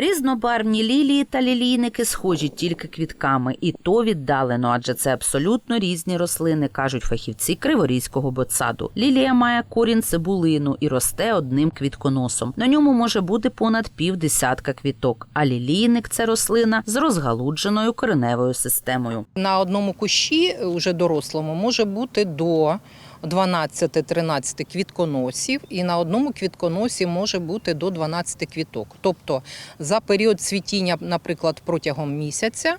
Різнобарвні лілії та лілійники схожі тільки квітками, і то віддалено, адже це абсолютно різні рослини, кажуть фахівці Криворізького ботсаду. Лілія має корінь цибулину і росте одним квітконосом. На ньому може бути понад півдесятка квіток. А лілійник це рослина з розгалудженою кореневою системою. На одному кущі, е, уже дорослому, може бути до 12-13 квітконосів, і на одному квітконосі може бути до 12 квіток. Тобто за період цвітіння, наприклад, протягом місяця.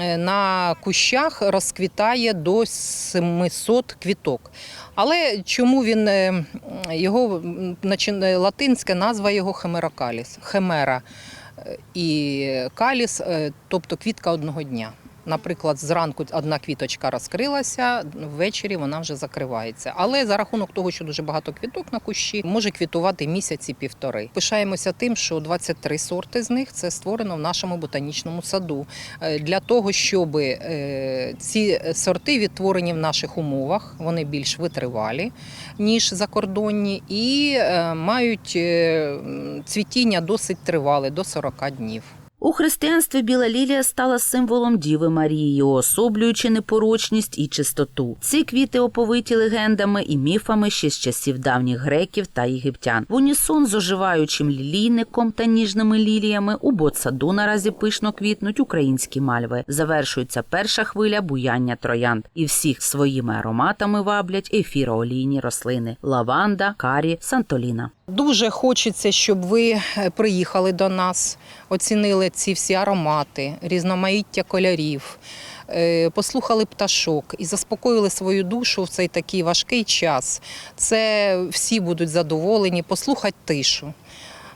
е, На кущах розквітає до 700 квіток. Але чому він е, його е, латинська назва його хемерокаліс, хемера і каліс, тобто квітка одного дня. Наприклад, зранку одна квіточка розкрилася, ввечері вона вже закривається. Але за рахунок того, що дуже багато квіток на кущі, може квітувати місяці півтори. Пишаємося тим, що 23 сорти з них це створено в нашому ботанічному саду. Е, Для того, щоб е, ці сорти відтворені в наших умовах, вони більш витривалі, ніж закордонні, і е, мають цвітіння досить тривале, до 40 днів. У християнстві біла лілія стала символом Діви Марії, уособлюючи непорочність і чистоту. Ці квіти оповиті легендами і міфами ще з часів давніх греків та єгиптян. В унісон з оживаючим лілійником та ніжними ліліями у ботсаду наразі пишно квітнуть українські мальви. Завершується перша хвиля буяння троянд, і всіх своїми ароматами ваблять ефіроолійні рослини: лаванда, карі, сантоліна. Дуже хочеться, щоб ви е, приїхали до нас, оцінили ці всі аромати, різноманіття кольорів, е, послухали пташок і заспокоїли свою душу в цей такий важкий час. Це всі будуть задоволені, послухати тишу.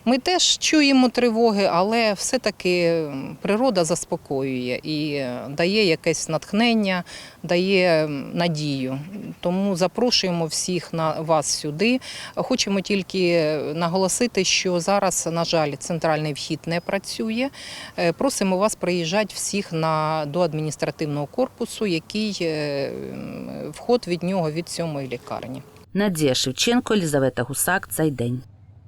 Ми теж чуємо тривоги, але все-таки природа заспокоює і е, дає якесь натхнення, дає надію. Тому запрошуємо всіх на вас сюди. Хочемо тільки наголосити, що зараз, на жаль, центральний вхід не працює. Е, Просимо вас приїжджати всіх на до адміністративного корпусу, який е, вход від нього від сьомої лікарні. Надія Шевченко, Елізавета Гусак. Цей день.